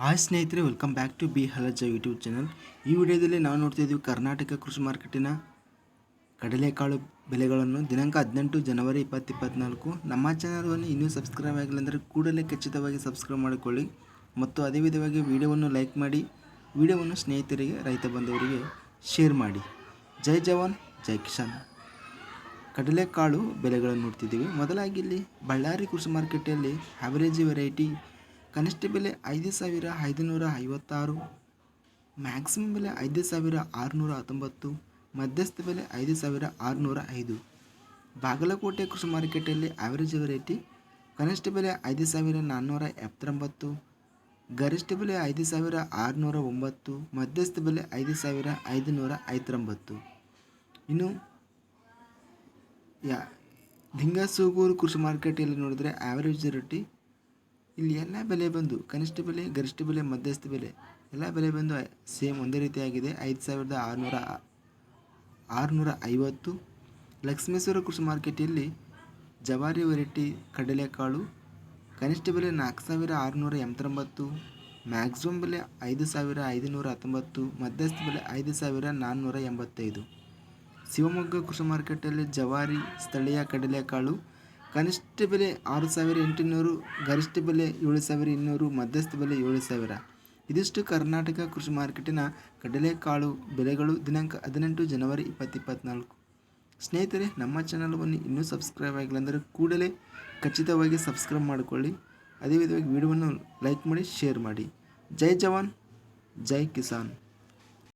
Hi ಸ್ನೇಹಿತರೆ welcome back to B ಹಲಜ YouTube channel ಈ ವಿಡಿಯೋದಲ್ಲಿ ನಾವು ನೋಡ್ತಾ ಇದ್ದೀವಿ ಕರ್ನಾಟಕ ಕೃಷಿ ಮಾರ್ಕೆಟಿನ ಕಡಲೆಕಾಳು ಬೆಲೆಗಳನ್ನು ದಿನಾಂಕ ಹದಿನೆಂಟು ಜನವರಿ ಇಪ್ಪತ್ತು ಇಪ್ಪತ್ತ್ನಾಲ್ಕು ನಮ್ಮ ಚಾನಲನ್ನು ಇನ್ನೂ ಸಬ್ಸ್ಕ್ರೈಬ್ ಆಗಿಲ್ಲ ಅಂದರೆ ಕೂಡಲೇ ಖಚಿತವಾಗಿ ಸಬ್ಸ್ಕ್ರೈಬ್ ಮಾಡಿಕೊಳ್ಳಿ. ಮತ್ತು ಅದೇ ವಿಧವಾಗಿ ವಿಡಿಯೋವನ್ನು ಲೈಕ್ ಮಾಡಿ, ವಿಡಿಯೋವನ್ನು ಸ್ನೇಹಿತರಿಗೆ, ರೈತ ಬಂಧುವರಿಗೆ ಶೇರ್ ಮಾಡಿ. ಜೈ ಜವಾನ್, ಜೈ ಕಿಸಾನ್. ಕಡಲೆಕಾಳು ಬೆಲೆಗಳನ್ನು ನೋಡ್ತಿದ್ದೀವಿ. ಮೊದಲಾಗಿ ಇಲ್ಲಿ ಬಳ್ಳಾರಿ ಕೃಷಿ ಮಾರ್ಕೆಟಲ್ಲಿ ಆವರೇಜ್ ವೆರೈಟಿ ಕನಿಷ್ಠ ಬೆಲೆ ಐದು ಸಾವಿರ ಐದುನೂರ ಐವತ್ತಾರು ಮ್ಯಾಕ್ಸಿಮಮ್ ಬೆಲೆ ಐದು ಸಾವಿರ ಆರುನೂರ ಹತ್ತೊಂಬತ್ತು, ಮಧ್ಯಸ್ಥ ಬೆಲೆ ಐದು ಸಾವಿರ ಆರುನೂರ ಐದು. ಬಾಗಲಕೋಟೆ ಕೃಷಿ ಮಾರುಕಟ್ಟೆಯಲ್ಲಿ ಆವರೇಜ್ ವೆರೈಟಿ ಕನಿಷ್ಠ ಬೆಲೆ ಐದು ಸಾವಿರ ನಾನ್ನೂರ ಎಪ್ಪತ್ತೊಂಬತ್ತು, ಗರಿಷ್ಠ ಬೆಲೆ ಐದು ಸಾವಿರ ಆರುನೂರ ಒಂಬತ್ತು, ಮಧ್ಯಸ್ಥ ಬೆಲೆ ಐದು ಸಾವಿರ ಐದುನೂರ ಐವತ್ತೊಂಬತ್ತು. ಇನ್ನು, ಯಾ ದಿಂಗಸೂಗೂರು ಕೃಷಿ ಮಾರ್ಕೆಟಲ್ಲಿ ನೋಡಿದ್ರೆ ಆವರೇಜ್ ರೇಟಿ ಇಲ್ಲಿ ಎಲ್ಲ ಬೆಲೆ ಬಂದು, ಕನಿಷ್ಠ ಬೆಲೆ, ಗರಿಷ್ಠ ಬೆಲೆ, ಮಧ್ಯಸ್ಥ ಬೆಲೆ, ಎಲ್ಲ ಬೆಲೆ ಬಂದು ಸೇಮ್ ಒಂದೇ ರೀತಿಯಾಗಿದೆ. ಐದು ಸಾವಿರದ ಆರುನೂರ ಆರುನೂರ ಐವತ್ತು. ಲಕ್ಷ್ಮೇಶ್ವರ ಕೃಷಿ ಮಾರ್ಕೆಟಲ್ಲಿ ಜವಾರಿ ವೆರೈಟಿ ಕಡಲೆಕಾಳು, ಕನಿಷ್ಠ ಬೆಲೆ ನಾಲ್ಕು ಸಾವಿರ ಆರುನೂರ ಎಂಬತ್ತೊಂಬತ್ತು ಮ್ಯಾಕ್ಸಿಮಮ್ ಬೆಲೆ ಐದು ಸಾವಿರ ಐದುನೂರ ಹತ್ತೊಂಬತ್ತು, ಮಧ್ಯಸ್ಥ ಬೆಲೆ ಐದು ಸಾವಿರ ನಾನ್ನೂರ ಎಂಬತ್ತೈದು. ಶಿವಮೊಗ್ಗ ಕೃಷಿ ಮಾರ್ಕೆಟಲ್ಲಿ ಜವಾರಿ ಸ್ಥಳೀಯ ಕಡಲೆಕಾಳು ಕನಿಷ್ಠ ಬೆಲೆ ಆರು ಸಾವಿರ ಎಂಟುನೂರು, ಗರಿಷ್ಠ ಬೆಲೆ ಏಳು ಸಾವಿರ ಇನ್ನೂರು, ಮಧ್ಯಸ್ಥ ಬೆಲೆ ಏಳು ಸಾವಿರ. ಇದಿಷ್ಟು ಕರ್ನಾಟಕ ಕೃಷಿ ಮಾರ್ಕೆಟಿನ ಕಡಲೆಕಾಳು ಬೆಲೆಗಳು ದಿನಾಂಕ ಹದಿನೆಂಟು ಜನವರಿ ಇಪ್ಪತ್ತು ಇಪ್ಪತ್ತ್ನಾಲ್ಕು ಸ್ನೇಹಿತರೆ, ನಮ್ಮ ಚಾನಲ್ವನ್ನು ಇನ್ನೂ ಸಬ್ಸ್ಕ್ರೈಬ್ ಆಗಿಲ್ಲ ಅಂದರೆ ಕೂಡಲೇ ಖಚಿತವಾಗಿ ಸಬ್ಸ್ಕ್ರೈಬ್ ಮಾಡಿಕೊಳ್ಳಿ. ಅದೇ ವಿಧವಾಗಿ ವಿಡಿಯೋವನ್ನು ಲೈಕ್ ಮಾಡಿ, ಶೇರ್ ಮಾಡಿ. ಜೈ ಜವಾನ್, ಜೈ ಕಿಸಾನ್.